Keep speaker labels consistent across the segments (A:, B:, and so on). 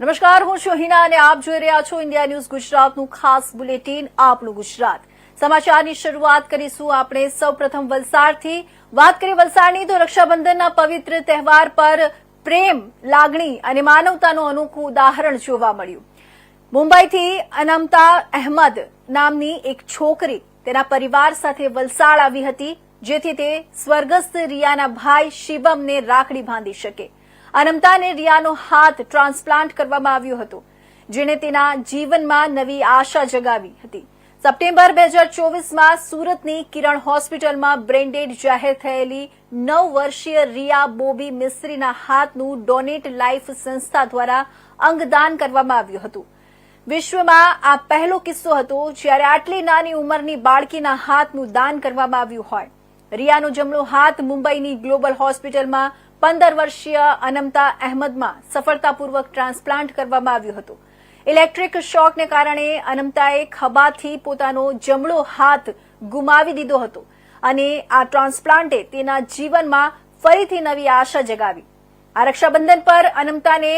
A: નમસ્કાર, હું છું હિના અને આપ જોઈ રહ્યા છો ઇન્ડિયા ન્યૂઝ ગુજરાતનું ખાસ બુલેટિન આપણું ગુજરાત. સમાચારની શરૂઆત કરીશું આપણે. સૌપ્રથમ વલસાડથી. વાત કરીએ વલસાડની તો રક્ષાબંધનના પવિત્ર તહેવાર પર પ્રેમ, લાગણી અને માનવતાનું અનોખું ઉદાહરણ જોવા મળ્યું. મુંબઈથી અનમતા અહેમદ નામની એક છોકરી તેના પરિવાર સાથે વલસાડ આવી હતી, જેથી તે સ્વર્ગસ્થ રિયાના ભાઈ શિવમને રાખડી બાંધી શકે. અનમતાને રિયાનો હાથ ટ્રાન્સપ્લાન્ટ કરવામાં આવ્યો હતો, જેણે તેના જીવનમાં નવી આશા જગાવી હતી. સપ્ટેમ્બર બે હજાર ચોવીસમાં સુરતની કિરણ હોસ્પિટલમાં બ્રેન્ડેડ જાહેર થયેલી નવ વર્ષીય રિયા બોબી મિસ્ત્રીના હાથનું ડોનેટ લાઈફ સંસ્થા દ્વારા અંગદાન કરવામાં આવ્યું હતું. વિશ્વમાં આ પહેલો કિસ્સો હતો જ્યારે આટલી નાની ઉંમરની બાળકીના હાથનું દાન કરવામાં આવ્યું હોય. રિયાનો જમણો હાથ મુંબઈની ગ્લોબલ હોસ્પિટલમાં પંદર વર્ષીય અનમતા અહેમદમાં સફળતાપૂર્વક ટ્રાન્સપ્લાન્ટ કરવામાં આવ્યું હતું. ઇલેક્ટ્રિક શોકને કારણે અનમતાએ ખભાથી પોતાનો જમણો હાથ ગુમાવી દીધો હતો અને આ ટ્રાન્સપ્લાન્ટે તેના જીવનમાં ફરીથી નવી આશા જગાવી. આ રક્ષાબંધન પર અનમતાને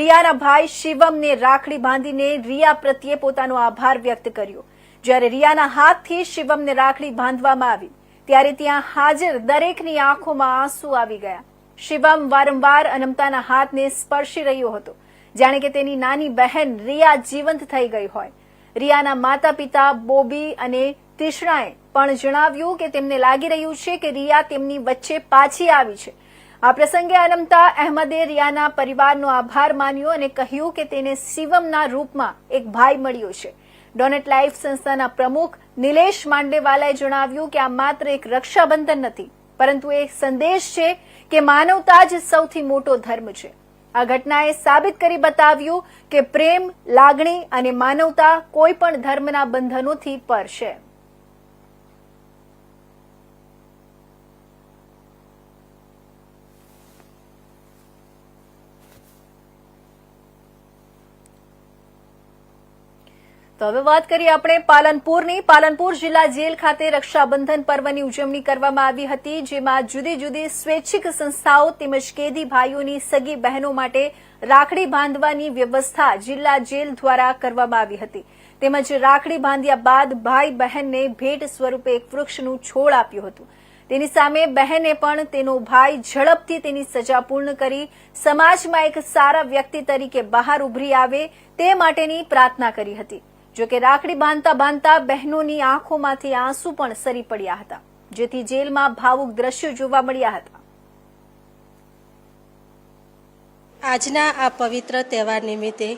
A: રિયાના ભાઈ શિવમને રાખડી બાંધીને રિયા પ્રત્યે પોતાનો આભાર વ્યક્ત કર્યો. જ્યારે રિયાના હાથથી શિવમને રાખડી બાંધવામાં આવી ત્યારે ત્યાં હાજર દરેકની આંખોમાં આંસુ આવી ગયા. શિવમ વારંવાર અનમતાના હાથને સ્પર્શી રહ્યો હતો. જાણે કે તેની નાની બહેન રિયા જીવંત થઈ ગઈ હોય. રિયાના માતા પિતા બોબી અને તિષ્ણાએ પણ જણાવ્યું કે તેમને લાગી રહ્યું છે કે રિયા તેમની વચ્ચે પાછી આવી છે. આ પ્રસંગે અનમતા અહેમદે રિયાના પરિવારનો આભાર માન્યો અને કહ્યું કે તેને શિવમના રૂપમાં એક ભાઈ મળ્યો છે. ડોનેટ લાઈફ સંસ્થાના પ્રમુખ નિલેશ માંડેવાલાએ જણાવ્યું કે આ માત્ર એક રક્ષાબંધન નથી, પરંતુ એક સંદેશ છે કે માનવતા જ સૌથી મોટો ધર્મ છે. આ ઘટનાએ સાબિત કરી બતાવ્યું કે પ્રેમ, લાગણી અને માનવતા કોઈ પણ ધર્મના બંધનોથી પર છે. તો હવે વાત કરીએ આપણે પાલનપુરની. પાલનપુર જિલ્લા જેલ ખાતે રક્ષાબંધન પર્વની ઉજવણી કરવામાં આવી હતી, જેમાં જુદી જુદી સ્વૈચ્છિક સંસ્થાઓ તેમજ કેદી ભાઈઓની સગી બહેનો માટે રાખડી બાંધવાની વ્યવસ્થા જિલ્લા જેલ દ્વારા કરવામાં આવી હતી. તેમજ રાખડી બાંધ્યા બાદ ભાઈ બહેનને ભેટ સ્વરૂપે એક વૃક્ષનું છોડ આપ્યું હતું. તેની સામે બહેને પણ તેનો ભાઈ ઝડપથી તેની સજા પૂર્ણ કરી સમાજમાં એક સારા વ્યક્તિ તરીકે બહાર ઉભરી આવે તે માટેની પ્રાર્થના કરી હતી. જો કે રાખડી બાંધતા બાંધતા બહેનોની આંખોમાંથી આંસુ પણ સરી પડ્યા હતા, જેથી જેલમાં ભાવુક દ્રશ્યો જોવા મળ્યા હતા.
B: આજના આ પવિત્ર તહેવાર નિમિત્તે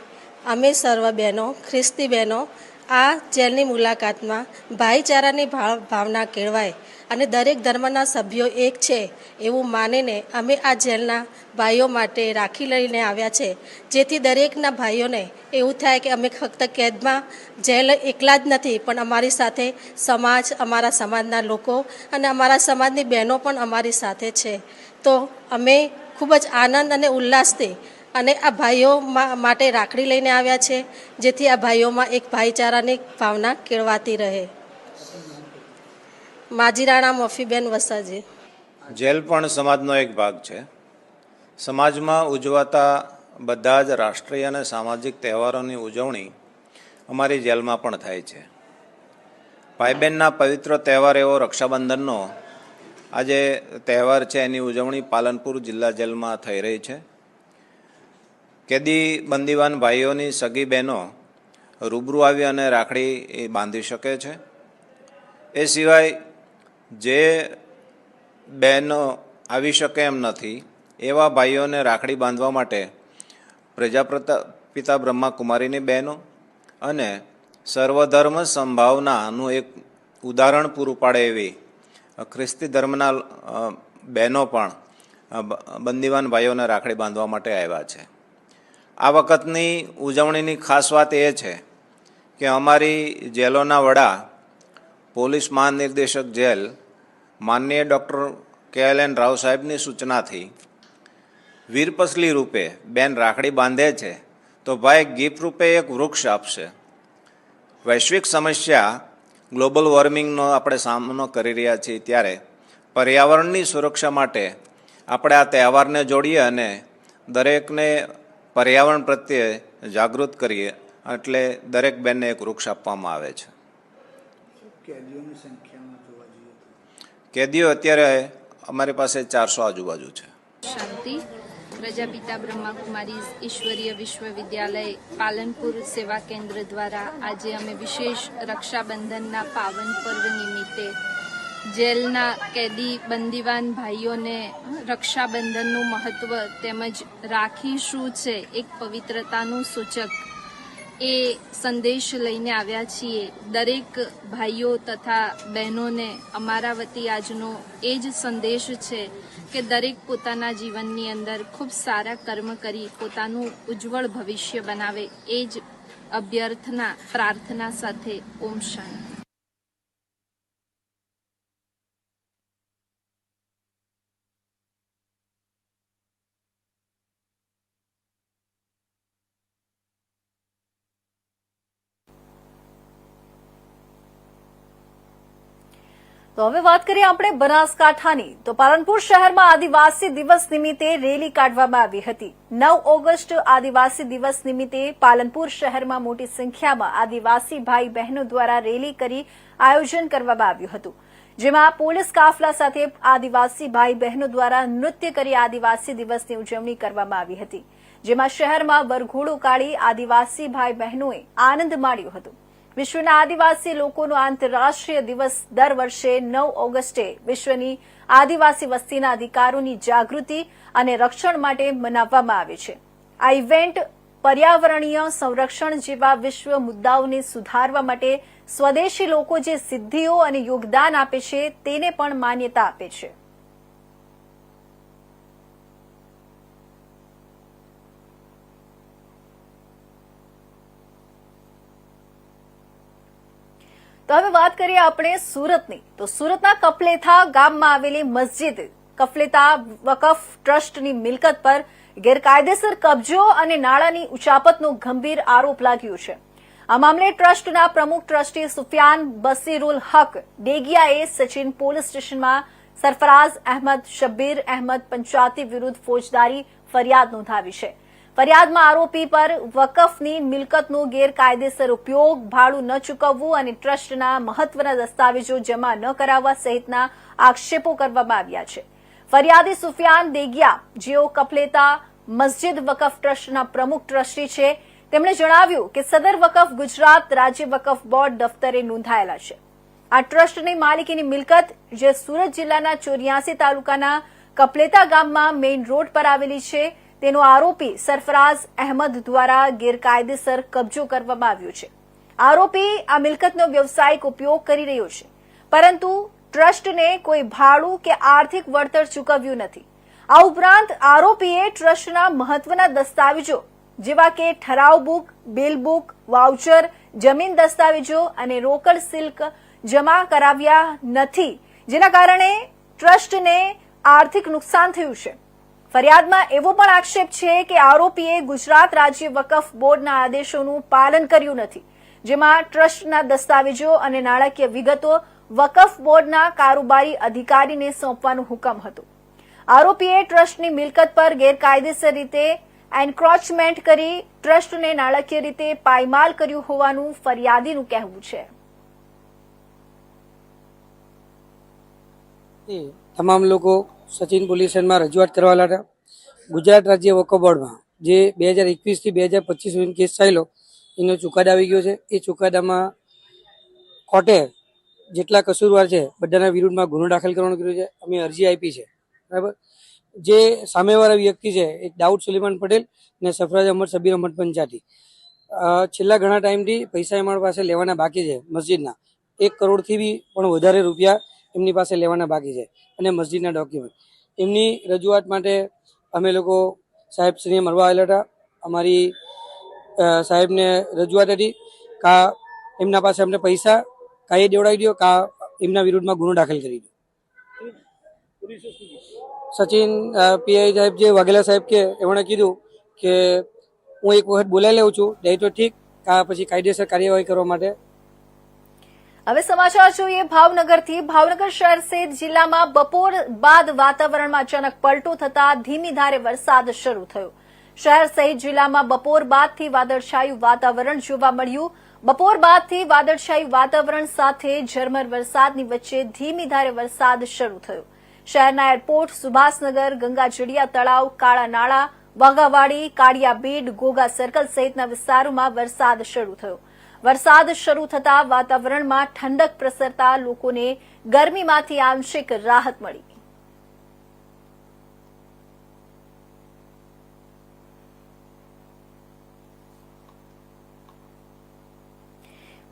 B: અમે સર્વ બહેનો, ખ્રિસ્તી બહેનો આ જેલની મુલાકાતમાં ભાઈચારાની ભાવ ભાવના કેળવાય અને દરેક ધર્મના સભ્યો એક છે એવું માનીને અમે આ જેલના ભાઈઓ માટે રાખી લઈને આવ્યા છે. જેથી દરેકના ભાઈઓને એવું થાય કે અમે ફક્ત કેદમાં જેલ એકલા જ નથી, પણ અમારી સાથે સમાજ, અમારા સમાજના લોકો અને અમારા સમાજની બહેનો પણ અમારી સાથે છે. તો અમે ખૂબ જ આનંદ અને ઉલ્લાસથી અને આ ભાઈઓ માટે રાખડી લઈને આવ્યા છે, જેથી આ ભાઈઓમાં એક ભાઈચારાની ભાવના કેળવાતી રહે. માજીરાણા મફીબેન વસાજી.
C: જેલ પણ સમાજનો એક ભાગ છે. સમાજમાં ઉજવાતા બધા જ રાષ્ટ્રીય અને સામાજિક તહેવારોની ઉજવણી અમારી જેલમાં પણ થાય છે. ભાઈબહેનના પવિત્ર તહેવાર એવો રક્ષાબંધનનો આજે તહેવાર છે, એની ઉજવણી પાલનપુર જિલ્લા જેલમાં થઈ રહી છે. કેદી બંદીવાન ભાઈઓની સગી બહેનો રૂબરૂ આવી અને રાખડી એ બાંધી શકે છે. એ સિવાય જે બહેનો આવી શકે એમ નથી, એવા ભાઈઓને રાખડી બાંધવા માટે પ્રજાપ્રતા, પિતા બ્રહ્માકુમારીની બહેનો અને સર્વધર્મ સંભાવનાનું એક ઉદાહરણ પૂરું પાડે એવી ખ્રિસ્તી ધર્મના બહેનો પણ બંદીવાન ભાઈઓને રાખડી બાંધવા માટે આવ્યા છે. આ વખતની ઉજવણીની ખાસ વાત એ છે કે અમારી જેલોના વડા પોલીસ મહાનિર્દેશક જેલ માનનીય doctor K L N Rao સાહેબની સૂચનાથી વીરપસલી રૂપે બેન રાખડી બાંધે છે તો ભાઈ ગિફ્ટ રૂપે એક વૃક્ષ આપશે. વૈશ્વિક સમસ્યા ગ્લોબલ વોર્મિંગનો આપણે સામનો કરી રહ્યા છીએ ત્યારે પર્યાવરણની સુરક્ષા માટે આપણે આ તહેવારને જોડીએ અને દરેકને પર્યાવરણ પ્રત્યે જાગૃત કરીએ એટલે દરેક બેનને એક વૃક્ષ આપવામાં આવે છે. કેદીઓ અત્યારે અમારી પાસે ચારસો આજુબાજુ છે.
D: શાંતિ પ્રજાપિતા બ્રહ્માકુમારી ઈશ્વરીય વિશ્વવિદ્યાલય પાલનપુર સેવા કેન્દ્ર દ્વારા આજે અમે વિશેષ રક્ષાબંધનના પાવન પર્વ નિમિત્તે જેલના કેદી બંદીવાન ભાઈઓને રક્ષાબંધનનું મહત્વ તેમજ રાખી શું છે એક પવિત્રતાનું સૂચક એ સંદેશ લઈને આવ્યા છીએ. દરેક ભાઈઓ તથા બહેનોને અમારા વતી આજનો એ જ સંદેશ છે કે દરેક પોતાના જીવનની અંદર ખૂબ સારા કર્મ કરી પોતાનું ઉજ્જવળ ભવિષ્ય બનાવે. એ જ અભ્યર્થના, પ્રાર્થના સાથે ઓમ શાંતિ.
A: તો હવે વાત કરીએ આપણે બનાસકાંઠાની. તો પાલનપુર શહેરમાં આદિવાસી દિવસ નિમિત્તે રેલી કાઢવામાં આવી હતી. નવ ઓગસ્ટ આદિવાસી દિવસ નિમિત્તે પાલનપુર શહેરમાં મોટી સંખ્યામાં આદિવાસી ભાઈ બહેનો દ્વારા રેલી કરી આયોજન કરવામાં આવ્યું હતું. જેમાં પોલીસ કાફલા સાથે આદિવાસી ભાઈ બહેનો દ્વારા નૃત્ય કરી આદિવાસી દિવસની ઉજવણી કરવામાં આવી હતી. જેમાં શહેરમાં વરઘોડો કાઢી આદિવાસી ભાઈ બહેનોએ આનંદ માણ્યો હતો. વિશ્વના આદિવાસી લોકોનો આંતરરાષ્ટ્રીય દિવસ દર વર્ષે નવ ઓગસ્ટે વિશ્વની આદિવાસી વસ્તીના અધિકારોની જાગૃતિ અને રક્ષણ માટે મનાવવામાં આવે છે. આ ઇવેન્ટ પર્યાવરણીય સંરક્ષણ જેવા વિશ્વ મુદ્દાઓને સુધારવા માટે સ્વદેશી લોકો જે સિદ્ધિઓ અને યોગદાન આપે છે, તેને પણ માન્યતા આપે છે. તો હવે વાત કરીએ આપણે સુરતની. તો સુરતના કપલેથા ગામમાં આવેલી મસ્જિદ કફલેતા વકફ ટ્રસ્ટની મિલકત પર ગેરકાયદેસર કબજો અને નાણાંની ઉચાપતનો ગંભીર આરોપ લાગ્યો છે. આ મામલે ટ્રસ્ટના પ્રમુખ ટ્રસ્ટી સુફિયાન બસીરુલ હક ડેગિયાએ સચિન પોલીસ સ્ટેશનમાં સરફરાઝ અહેમદ, શબ્બીર અહેમદ પંચાતી વિરુદ્ધ ફોજદારી ફરિયાદ નોંધાવી છે. ફરિયાદમાં આરોપી પર વકફની મિલકતનો ગેરકાયદેસર ઉપયોગ, ભાડું ન ચૂકવવું અને ટ્રસ્ટના મહત્વના દસ્તાવેજો જમા ન કરાવવા સહિતના આક્ષેપો કરવામાં આવ્યા છે. ફરિયાદી સુફિયાન દેગિયા, જેઓ કપલેતા મસ્જિદ વકફ ટ્રસ્ટના પ્રમુખ ટ્રસ્ટી છે, તેમણે જણાવ્યું કે સદર વકફ ગુજરાત રાજ્ય વકફ બોર્ડ દફતરે નોંધાયેલા છે. આ ટ્રસ્ટની માલિકીની મિલકત, જે સુરત જિલ્લાના ચોર્યાસી તાલુકાના કપલેતા ગામમાં મેઇન રોડ પર આવેલી છે તેનો આરોપી સરફરાઝ અહેમદ દ્વારા ગેરકાયદેસર કબજો કરવામાં આવ્યો છે. આરોપી આ મિલકતનો વ્યવસાયિક ઉપયોગ કરી રહ્યો છે. પરંતુ ટ્રસ્ટને કોઈ ભાડું કે આર્થિક વળતર ચૂકવ્યું નથી. આ ઉપરાંત આરોપીએ ટ્રસ્ટના મહત્વના દસ્તાવેજો જેવા કે ઠરાવ બુક, બિલ બુક, વાઉચર, જમીન દસ્તાવેજો અને રોકડ સિલ્ક જમા કરાવ્યા નથી. જેના કારણે ટ્રસ્ટને આર્થિક નુકસાન થયું છે. ફરિયાદમાં એવો પણ આક્ષેપ છે કે આરોપીએ ગુજરાત રાજ્ય વકફ બોર્ડના આદેશોનું પાલન કર્યું નથી, જેમાં ટ્રસ્ટના દસ્તાવેજો અને નાણાકીય વિગતો વકફ બોર્ડના કારોબારી અધિકારીને સોંપવાનો હુકમ હતો. આરોપીએ ટ્રસ્ટની મિલકત પર ગેરકાયદેસર રીતે એન્ક્રોચમેન્ટ કરી ટ્રસ્ટને નાણાકીય રીતે પાયમાલ કર્યું હોવાનું ફરિયાદીનું કહેવું છે.
E: તમામ લોકો સચિન પોલીસનમાં રજૂઆત કરવા લાગ્યા. ગુજરાત રાજ્ય વકફ બોર્ડમાં જે બે હજાર એકવીસથી બે હજાર પચીસ સુધીનો કેસ થયેલો એનો ચુકાદો આવી ગયો છે. એ ચુકાદામાં કોર્ટે જેટલા કસૂરવાર છે, બધાના વિરુદ્ધમાં ગુનો દાખલ કરવાનું કર્યું છે. અમે અરજી આપી છે. બરાબર? જે સામેવાળા વ્યક્તિ છે, એ દાઉદ સુલેમાન પટેલ અને સફરાજ અહમદ સબીર અહમદ પંચાતી છેલ્લા ઘણા ટાઈમથી પૈસા અમારી પાસે લેવાના બાકી છે મસ્જિદના. એક કરોડથી બી પણ વધારે રૂપિયા એમની પાસે લેવાના બાકી છે અને મસ્જિદના ડોક્યુમેન્ટ એમની રજૂઆત માટે અમે લોકો સાહેબશ્રીને મળવા આવેલા હતા. અમારી સાહેબને રજૂઆત હતી કા એમના પાસે અમને પૈસા કાંઈ દેવડાવી દો, કા એમના વિરુદ્ધમાં ગુનો દાખલ કરી દો. સચિન પીઆઈ સાહેબ જે વાઘેલા સાહેબ કે, એમણે કીધું કે હું એક વખત બોલાવી લઉં છું દે તો ઠીક, કા પછી કાયદેસર કાર્યવાહી કરવા માટે
A: હવે સમાચાર જોઈએ ભાવનગરથી. ભાવનગર શહેર સહિત જિલ્લામાં બપોર બાદ વાતાવરણમાં અચાનક પલટો થતા ધીમી ધારે વરસાદ શરૂ થયો. શહેર સહિત જિલ્લામાં બપોર બાદથી વાદળછાયું વાતાવરણ જોવા મળ્યું. બપોર બાદથી વાદળછાયું વાતાવરણ સાથે ઝરમર વરસાદની વચ્ચે ધીમી ધારે વરસાદ શરૂ થયો. શહેરના એરપોર્ટ, સુભાષનગર ગંગાજળિયા તળાવ કાળા નાળા વાઘાવાડી કાળિયા બીડ ગોગા સર્કલ સહિતના વિસ્તારોમાં વરસાદ શરૂ થયો. વરસાદ શરૂ થતા વાતાવરણમાં ઠંડક પ્રસરતા લોકોને ગરમીમાંથી આંશિક રાહત મળી.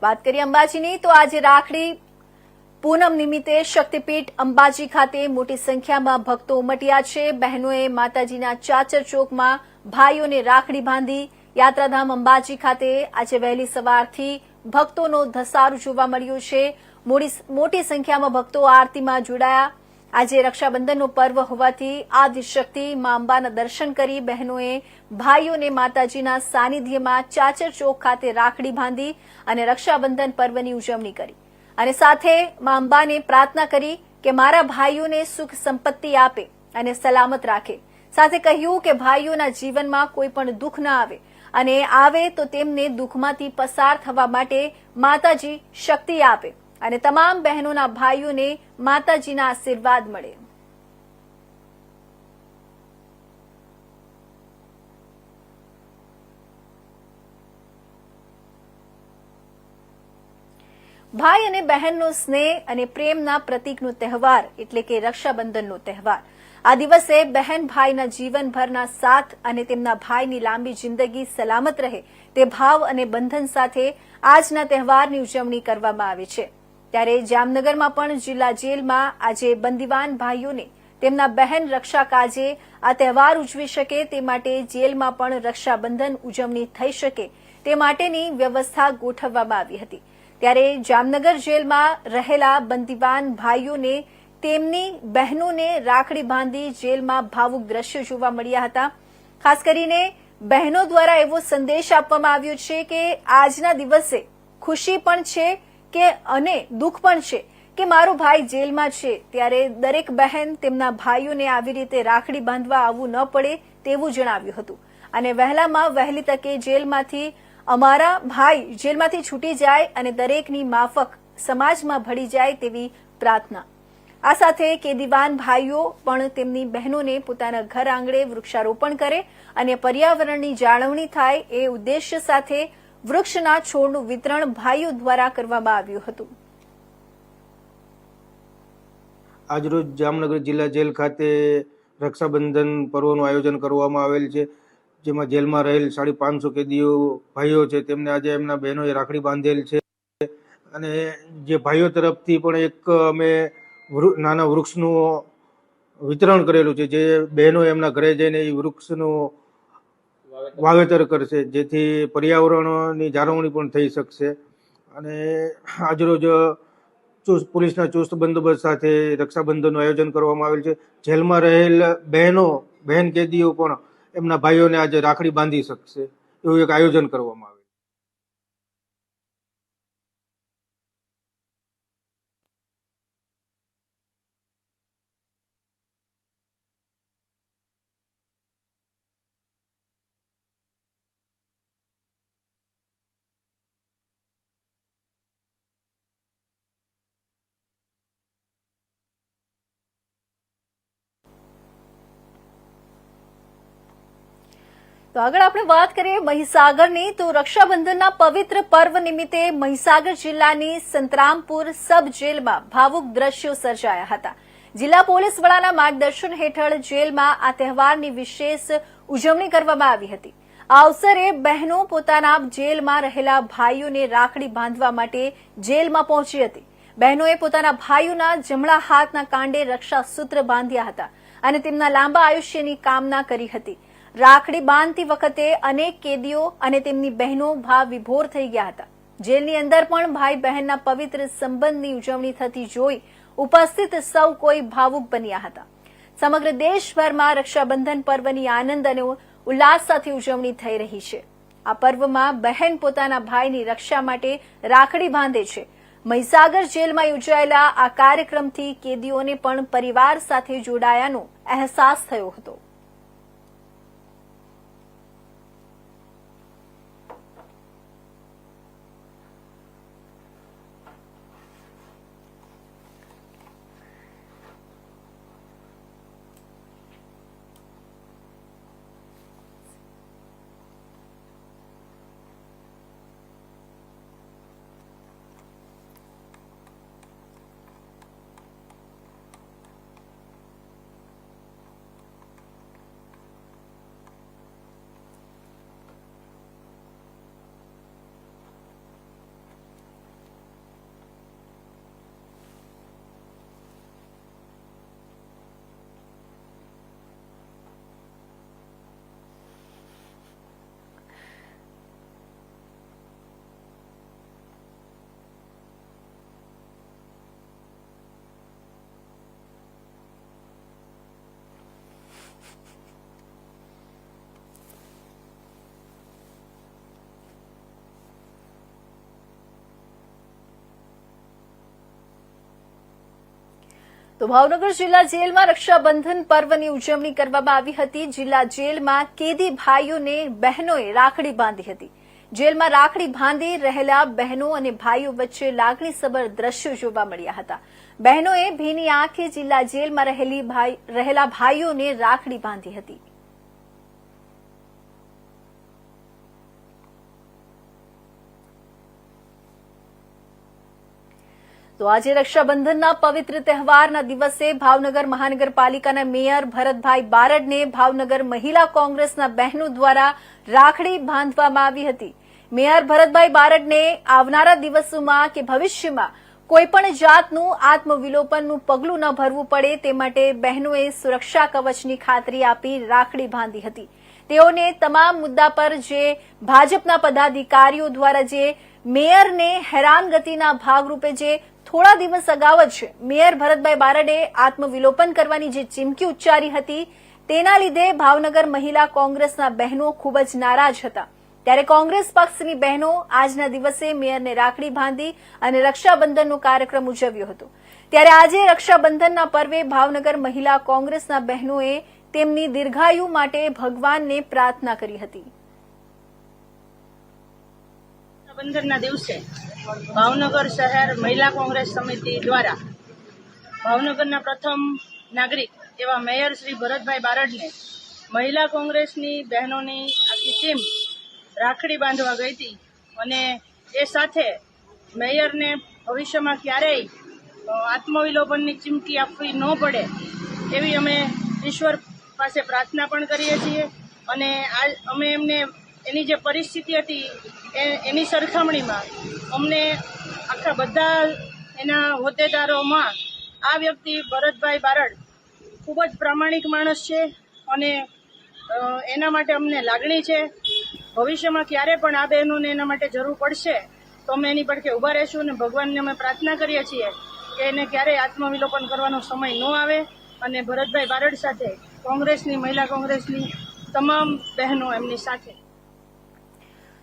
A: વાત કરીએ અંબાજીની, તો આજે રાખડી પૂનમ નિમિત્તે શક્તિપીઠ અંબાજી ખાતે મોટી સંખ્યામાં ભક્તો ઉમટ્યા છે. બહેનોએ માતાજીના ચાચર ચોકમાં ભાઈઓને રાખડી બાંધી યાત્રાધામ અંબાજી ખાતે આજે વહેલી સવારથી ભક્તોનો ધસારો જોવા મળ્યો છે. મોટી સંખ્યામાં ભક્તો આરતીમાં જોડાયા. આજે રક્ષાબંધનનો પર્વ હોવાથી આદિશક્તિ મા અંબાના દર્શન કરી બહેનોએ, ભાઈઓને માતાજીના સાનિધ્યમાં ચાચર ચોક ખાતે રાખડી બાંધી અને રક્ષાબંધન પર્વની ઉજવણી કરી. અને સાથે મા અંબાને પ્રાર્થના કરી કે મારા ભાઈઓને સુખ સંપત્તિ આપે અને સલામત રાખે. સાથે કહ્યું કે ભાઈઓના જીવનમાં કોઈ પણ દુઃખ ન આવે. અને આવે તો તેમને દુઃખમાંથી પસાર થવા માટે માતાજી શક્તિ આપે અને તમામ બહેનોના ભાઈઓને માતાજીના આશીર્વાદ મળે. ભાઈ અને બહેનનો સ્નેહ અને પ્રેમના પ્રતીકનો તહેવાર એટલે કે રક્ષાબંધનનો તહેવાર. આ દિવસે બહેન ભાઈના જીવનભરના સાથ અને તેમના ભાઈની લાંબી જિંદગી સલામત રહે તે ભાવ અને બંધન સાથે આજના તહેવારની ઉજવણી કરવામાં આવે છે. ત્યારે જામનગરમાં પણ જિલ્લા જેલમાં આજે બંદીવાન ભાઈઓને તેમના બહેન રક્ષા કાજે આ તહેવાર ઉજવી શકે તે માટે જેલમાં પણ રક્ષાબંધન ઉજવણી થઈ શકે તે માટેની વ્યવસ્થા ગોઠવવામાં આવી હતી. ત્યારે જામનગર જેલમાં રહેલા બંદીવાન ભાઈઓને તેમની બહેનોને રાખડી બાંધી જેલમાં ભાવુક દ્રશ્યો જોવા મળ્યા હતા. ખાસ કરીને બહેનો દ્વારા એવો સંદેશ આપવામાં આવ્યો છે કે આજના દિવસે ખુશી પણ છે કે અને દુઃખ પણ છે કે મારો ભાઈ જેલમાં છે. ત્યારે દરેક બહેન તેમના ભાઈઓને આવી રીતે રાખડી બાંધવા આવવું ન પડે તેવું જણાવ્યું હતું. અને વહેલામાં વહેલી તકે જેલમાંથી અમારા ભાઈ જેલમાંથી છૂટી જાય અને દરેકની માફક સમાજમાં ભળી જાય તેવી પ્રાર્થના આ સાથે કેદીવાન ભાઈઓ પણ તેમની બહેનોને પોતાના ઘર આંગણે વૃક્ષારોપણ કરે અને પર્યાવરણની જાળવણી થાય એ ઉદ્દેશ્ય સાથે વૃક્ષના છોડનું વિતરણ ભાઈઓ દ્વારા કરવામાં આવ્યું હતું.
F: આજરોજ જામનગર જિલ્લા જેલ ખાતે રક્ષાબંધન પર્વનું આયોજન કરવામાં આવેલ છે, જેમાં જેલમાં રહેલ સાડી પાંચસો કેદીઓ ભાઈઓ છે, તેમને આજે એમના બહેનોએ રાખડી બાંધેલ છે. અને જે ભાઈઓ તરફથી પણ એક અમે નાના વૃક્ષનું વિતરણ કરેલું છે, જે બહેનો એમના ઘરે જઈને એ વૃક્ષનું વાવેતર કરશે, જેથી પર્યાવરણની જાળવણી પણ થઈ શકશે. અને આજરોજ ચુસ્ત, પોલીસના ચુસ્ત બંદોબસ્ત સાથે રક્ષાબંધનનું આયોજન કરવામાં આવેલ છે. જેલમાં રહેલ બહેનો, બહેન કેદીઓ પણ એમના ભાઈઓને આજે રાખડી બાંધી શકશે. એવું એક આયોજન કરવામાં આવેલ
A: તો આગળ આપણે વાત કરીએ મહીસાગરની, તો રક્ષાબંધનના પવિત્ર પર્વ નિમિત્તે મહીસાગર જિલ્લાની સંતરામપુર સબ જેલમાં ભાવુક દ્રશ્યો સર્જાયા હતા. જિલ્લા પોલીસ વડાના માર્ગદર્શન હેઠળ જેલમાં આ તહેવારની વિશેષ ઉજવણી કરવામાં આવી હતી. આ અવસરે બહેનો પોતાના જેલમાં રહેલા ભાઈઓને રાખડી બાંધવા માટે જેલમાં પહોંચી હતી. બહેનોએ પોતાના ભાઈઓના જમણા હાથના કાંડે રક્ષાસૂત્ર બાંધ્યા હતા અને તેમના લાંબા આયુષ્યની કામના કરી હતી. રાખડી બાંધતી વખતે અનેક કેદીઓ અને તેમની બહેનો ભાવ વિભોર થઈ ગયા હતા. જેલની અંદર પણ ભાઈ બહેનના પવિત્ર સંબંધની ઉજવણી થતી જોઈ ઉપસ્થિત સૌ કોઈ ભાવુક બન્યા હતા. સમગ્ર દેશભરમાં રક્ષાબંધન પર્વની આનંદ અને ઉલ્લાસ સાથે ઉજવણી થઈ રહી છે. આ પર્વમાં બહેન પોતાના ભાઈની રક્ષા માટે રાખડી બાંધે છે. મહીસાગર જેલમાં યોજાયેલા આ કાર્યક્રમથી કેદીઓને પણ પરિવાર સાથે જોડાયાનો અહેસાસ થયો હતો. તો ભાવનગર જિલ્લા જેલમાં રક્ષાબંધન પર્વની ઉજવણી કરવામાં આવી હતી. જિલ્લા જેલમાં કેદી ભાઈઓને બહેનોએ રાખડી બાંધી હતી. જેલમાં રાખડી બાંધી રહેલા બહેનો અને ભાઈઓ વચ્ચે લાગણીસભર દ્રશ્યો જોવા મળ્યા હતા. બહેનોએ ભીની આંખે જિલ્લા જેલમાં રહેલી રહેલા ભાઈઓને રાખડી બાંધી હતી. તો આજે રક્ષાબંધનના પવિત્ર તહેવારના દિવસે ભાવનગર મહાનગરપાલિકાના મેયર ભરતભાઈ બારડને ભાવનગર મહિલા કોંગ્રેસના બહેનો દ્વારા રાખડી બાંધવામાં આવી હતી. મેયર ભરતભાઈ બારડને આવનારા દિવસોમાં કે ભવિષ્યમાં કોઈપણ જાતનું આત્મવિલોપનનું પગલું ન ભરવું પડે તે માટે બહેનોએ સુરક્ષા કવચની ખાતરી આપી રાખડી બાંધી હતી. તેઓને તમામ મુદ્દા પર જે ભાજપના પદાધિકારીઓ દ્વારા જે મેયરને હેરાનગતિના ભાગરૂપે જે થોડા દિવસ અગાઉ જ મેયર ભરતભાઈ બારડે આત્મવિલોપન કરવાની જે ચીમકી ઉચ્ચારી હતી, તેના લીધે ભાવનગર મહિલા કોંગ્રેસના બહેનો ખૂબ જ નારાજ હતા. ત્યારે કોંગ્રેસ પક્ષની બહેનો આજના દિવસે મેયરને રાખડી બાંધી અને રક્ષાબંધનનો કાર્યક્રમ ઉજવ્યો હતો. ત્યારે આજે રક્ષાબંધનના પર્વે ભાવનગર મહિલા કોંગ્રેસના બહેનોએ તેમની દીર્ઘાયુ માટે ભગવાનને પ્રાર્થના કરી હતી.
G: રક્ષાબંધનના દિવસે ભાવનગર શહેર મહિલા કોંગ્રેસ સમિતિ દ્વારા ભાવનગરના પ્રથમ નાગરિક એવા મેયર શ્રી ભરતભાઈ બારડને મહિલા કોંગ્રેસની બહેનોની આખી ટીમ રાખડી બાંધવા ગઈ હતી અને એ સાથે મેયરને ભવિષ્યમાં ક્યારેય આત્મવિલોપનની ચીમકી આપવી ન પડે એવી અમે ઈશ્વર પાસે પ્રાર્થના પણ કરીએ છીએ અને આ, અમે એમને, એની જે પરિસ્થિતિ હતી એની સરખામણીમાં અમને આખા બધા એના હોદ્દેદારોમાં આ વ્યક્તિ ભરતભાઈ બારડ ખૂબ જ પ્રામાણિક માણસ છે અને એના માટે અમને લાગણી છે. ભવિષ્યમાં ક્યારે પણ આ બહેનોને એના માટે જરૂર પડશે, તો અમે એની પડખે ઊભા રહીશું અને ભગવાનને અમે પ્રાર્થના કરીએ છીએ કે એને ક્યારેય આત્મવિલોપન કરવાનો સમય ન આવે અને ભરતભાઈ બારડ સાથે કોંગ્રેસની, મહિલા કોંગ્રેસની તમામ બહેનો એમની સાથે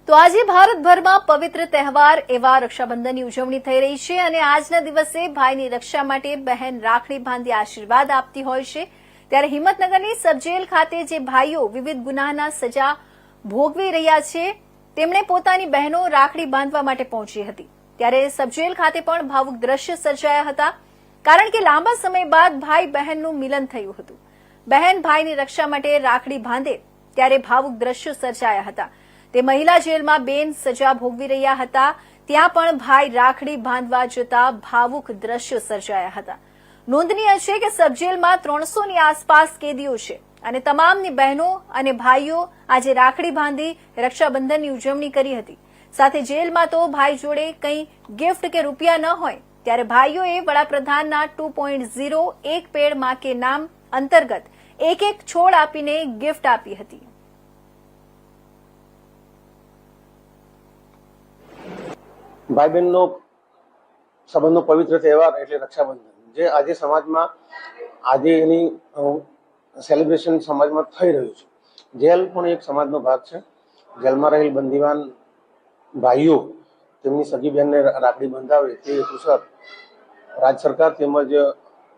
A: તો આજે ભારતભરમાં પવિત્ર તહેવાર એવા રક્ષાબંધનની ઉજવણી થઈ રહી છે અને આજના દિવસે ભાઈની રક્ષા માટે બહેન રાખડી બાંધી આશીર્વાદ આપતી હોય છે. ત્યારે હિંમતનગરની સબજેલ ખાતે જે ભાઈઓ વિવિધ ગુનાના સજા ભોગવી રહ્યા છે, તેમણે પોતાની બહેનો રાખડી બાંધવા માટે પહોંચી હતી. ત્યારે સબજેલ ખાતે પણ ભાવુક દ્રશ્ય સર્જાયા હતા, કારણ કે લાંબા સમય બાદ ભાઈ બહેનનું મિલન થયું હતું. બહેન ભાઈની રક્ષા માટે રાખડી બાંધે ત્યારે ભાવુક દ્રશ્યો સર્જાયા હતા. તે મહિલા જેલમાં બેન સજા ભોગવી રહ્યા હતા. ત્યાં પણ ભાઈ રાખડી બાંધવા જતા ભાવુક દ્રશ્યો સર્જાયા હતા. નોંધનીય છે કે સબજેલમાં ત્રણસોની આસપાસ કેદીઓ છે અને તમામની બહેનો અને ભાઈઓ આજે રાખડી બાંધી રક્ષાબંધનની ઉજવણી કરી હતી. સાથે જેલમાં તો ભાઈ જોડે કંઈ ગિફ્ટ કે રૂપિયા ન હોય, ત્યારે ભાઈઓએ વડાપ્રધાનના ટુ પોઈન્ટ ઝીરો એક પેડમાં કે નામ અંતર્ગત એક એક છોડ આપીને ગિફ્ટ આપી હતી.
H: ભાઈ બહેનનો સંબંધનો પવિત્ર તહેવાર એટલે રક્ષાબંધન, જે આજે સમાજમાં, આજે એની સેલિબ્રેશન સમાજમાં થઈ રહ્યું છે. જેલ પણ એક સમાજનો ભાગ છે. જેલમાં રહેલ બંદીવાન ભાઈઓ તેમની સગી બહેનને રાખડી બંધાવે તે હેતુસર રાજ્ય સરકાર તેમજ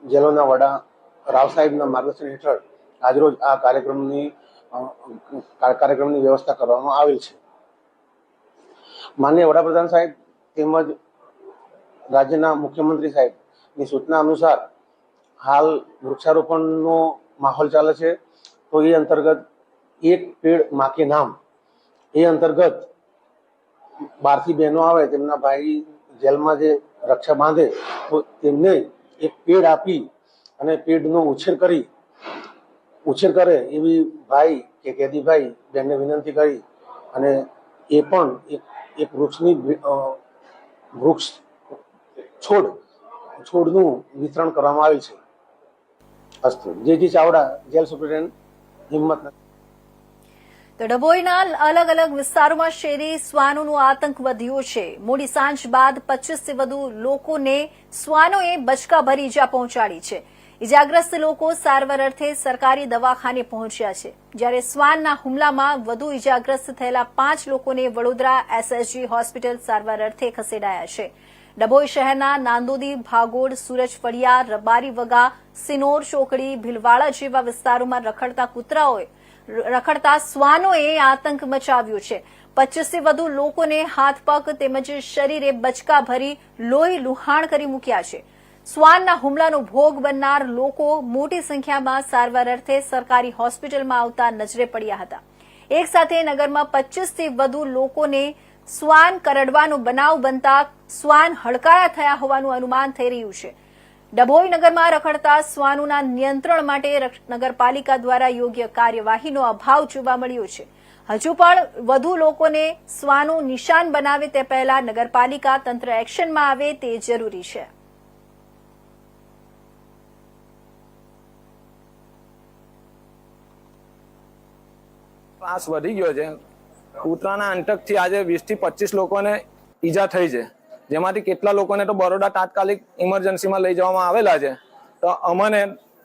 H: જેલોના વડા રાવ સાહેબના માર્ગદર્શન હેઠળ આજરોજ આ કાર્યક્રમની કાર્યક્રમની વ્યવસ્થા કરવામાં આવેલ છે. માન્ય વડાપ્રધાન સાહેબ તેમજ રાજ્યના મુખ્યમંત્રી સાહેબની સૂચના અનુસાર હાલ વૃક્ષારોપણનો માહોલ ચાલે છે. તો એ અંતર્ગત એક પેડ માકે નામ એ અંતર્ગત બહારથી બહેનો આવે, તેમના ભાઈ જેલમાં જે રક્ષા બાંધે, તો તેમને એક પેડ આપી અને પેડનો ઉછેર કરી, ઉછેર કરે એવી ભાઈ કે કેદી ભાઈ બેનને વિનંતી કરી અને એ પણ એક વૃક્ષની વૃક્ષ છોડ, છોડનું વિતરણ કરવામાં આવેલ છે. અસ્તુ. જેજી ચાવડા, જેલ સુપ્રિન્ટેન્ડન્ટ હિંમત
A: તો ડભોઈના અલગ અલગ વિસ્તારોમાં શેરી શ્વાનોનો આતંક વધ્યો છે. મોડી સાંજ બાદ પચીસથી વધુ લોકોને શ્વાનોએ બચકા ભરી ઇજા પહોંચાડી છે. ઇજાગ્રસ્ત લોકો સારવાર અર્થે સરકારી દવાખાને પહોંચ્યા છે. જ્યારે શ્વાનના હુમલામાં વધુ ઇજાગ્રસ્ત થયેલા પાંચ લોકોને વડોદરા એસએસજી હોસ્પિટલ સારવાર અર્થે ખસેડાયા છે. ડભોઈ શહેરના નાંદોદી, ભાગોળ, સુરજ ફળિયા, રબારી વગા, સિનોર, ચોકડી, ભીલવાડા જેવા વિસ્તારોમાં રખડતા કૂતરાઓએ રખડતા શ્વાનોએ આતંક મચાવ્યો છે. પચીસથી વધુ લોકોને હાથ પગ તેમજ શરીરે બચકા ભરી લોહી લુહાણ કરી મૂક્યા છે. શ્વાનના હુમલાનો ભોગ બનનાર લોકો મોટી સંખ્યામાં સારવાર અર્થે સરકારી હોસ્પિટલમાં આવતા નજરે પડ્યા હતા. એક સાથે નગરમાં પચીસથી વધુ લોકોને શ્વાન કરડવાનો બનાવ બનતા શ્વાન હડકાયા થયા હોવાનું અનુમાન થઈ રહ્યું છે. ડભોઈ નગરમાં રખડતા શ્વાનોના નિયંત્રણ માટે નગરપાલિકા દ્વારા યોગ્ય કાર્યવાહીનો અભાવ જોવા મળ્યો છે. હજુ પણ વધુ લોકોને શ્વાનો નિશાન બનાવે તે પહેલા નગરપાલિકા તંત્ર એક્શનમાં આવે તે જરૂરી છે.
I: ત્રાસ વધી ગયો છે. કૂતરાના અંટકથી આજે વીસથી પચીસ લોકોને ઈજા થઈ છે. જેમાંથી કેટલા લોકોને તો બરોડા તાત્કાલિક ઇમરજન્સીમાં લઈ જવામાં આવેલા છે. તો અમને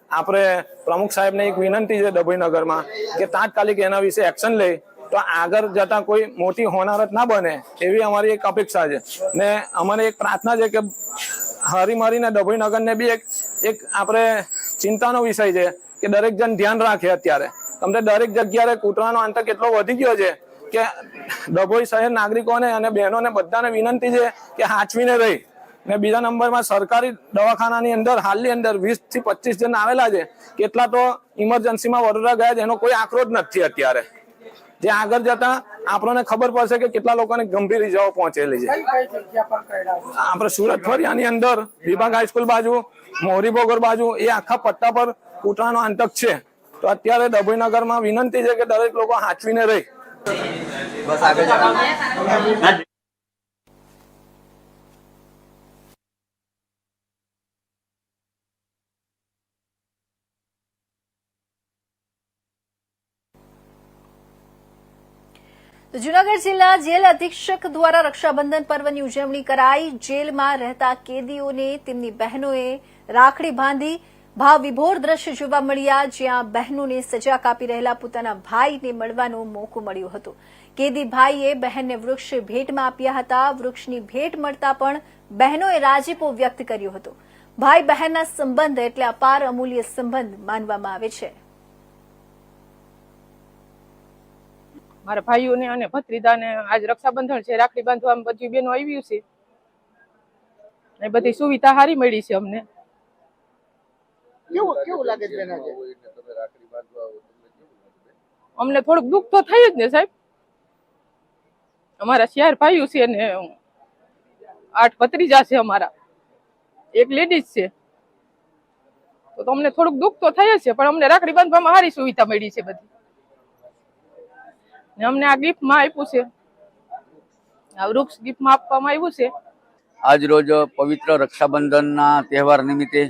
I: આપણે પ્રમુખ સાહેબને એક વિનંતી છે ડભોઈનગરમાં કે તાત્કાલિક એના વિશે એક્શન લે. તો આગળ જતા કોઈ મોટી હોનારત ના બને એવી અમારી એક અપેક્ષા છે. ને અમારી એક પ્રાર્થના છે કે હરીમરીને ડભોઈનગરને બી એક એક આપણે ચિંતાનો વિષય છે કે દરેક જણ ધ્યાન રાખે અત્યારે. તમને દરેક જગ્યાએ કૂતરાનો આંતક એટલો વધી ગયો છે કે ડભોઈ શહેર નાગરિકોને અને બહેનોને બધાને વિનંતી છે કે હાચવીને રહી. ને બીજા નંબરમાં સરકારી દવાખાનાની અંદર હાલની અંદર વીસથી પચીસ જણ આવેલા છે. કેટલા તો ઇમરજન્સીમાં વડોદરા ગયા છે એનો કોઈ આંકડો જ નથી અત્યારે. જે આગળ જતા આપણને ખબર પડશે કે કેટલા લોકોને ગંભીર ઇજાઓ પહોંચેલી છે. આપણે સુરત ફરિયાની અંદર વિભાગ હાઈસ્કૂલ બાજુ મોહરી બોગર બાજુ એ આખા પટ્ટા પર કૂતરાનો આંતક છે. તો અત્યારે ડભોઈનગરમાં વિનંતી છે કે દરેક લોકો હાચવીને રહે.
A: જૂનાગઢ જિલ્લા જેલ અધિક્ષક દ્વારા રક્ષાબંધન પર્વની ઉજવણી કરાઈ. જેલમાં રહેતા કેદીઓને તેમની બહેનોએ રાખડી બાંધી ભાવ વિભોર દ્રશ્ય જોવા મળ્યા, જ્યાં બહેનોને સજા કાપી રહેલા પોતાના ભાઈને મળવાનું મોકો મળ્યું હતું. કેદી ભાઈએ બહેનને વૃક્ષ ભેટમાં આપ્યા હતા. વૃક્ષની ભેટ મળતા પણ બહેનોએ રાજીપો વ્યક્ત કર્યો હતો. ભાઈ બહેનના સંબંધ એટલે અપાર અમૂલ્ય સંબંધ માનવામાં આવે છે.
J: મારા ભાઈઓને અને ભત્રીદાને આજ રક્ષાબંધન છે, રાખડી બાંધવા બધી બહેનો આવ્યું છે. એ બધી સુવિધા સારી મળી છે અમને.
K: કેવું કેવું લાગે છે બેન? આજે
J: અમને થોડુંક દુઃખ તો થયું જ ને સાહેબ. અમારા શિયાર ભાઈઓ છે ને આઠ ભત્રીજા છે અમારા. એક લેડીઝ છે. તો અમને થોડુંક દુઃખ તો થાય જ છે પણ અમને રાખડી બાંધવામાં સારી સુવિધા મળી છે બધી. ને અમને આ ગિફ્ટમાં આપ્યું છે. આ વૃક્ષ ગિફ્ટમાં આપવામાં આવ્યું છે.
L: આજ રોજ પવિત્ર રક્ષાબંધનના તહેવાર નિમિત્તે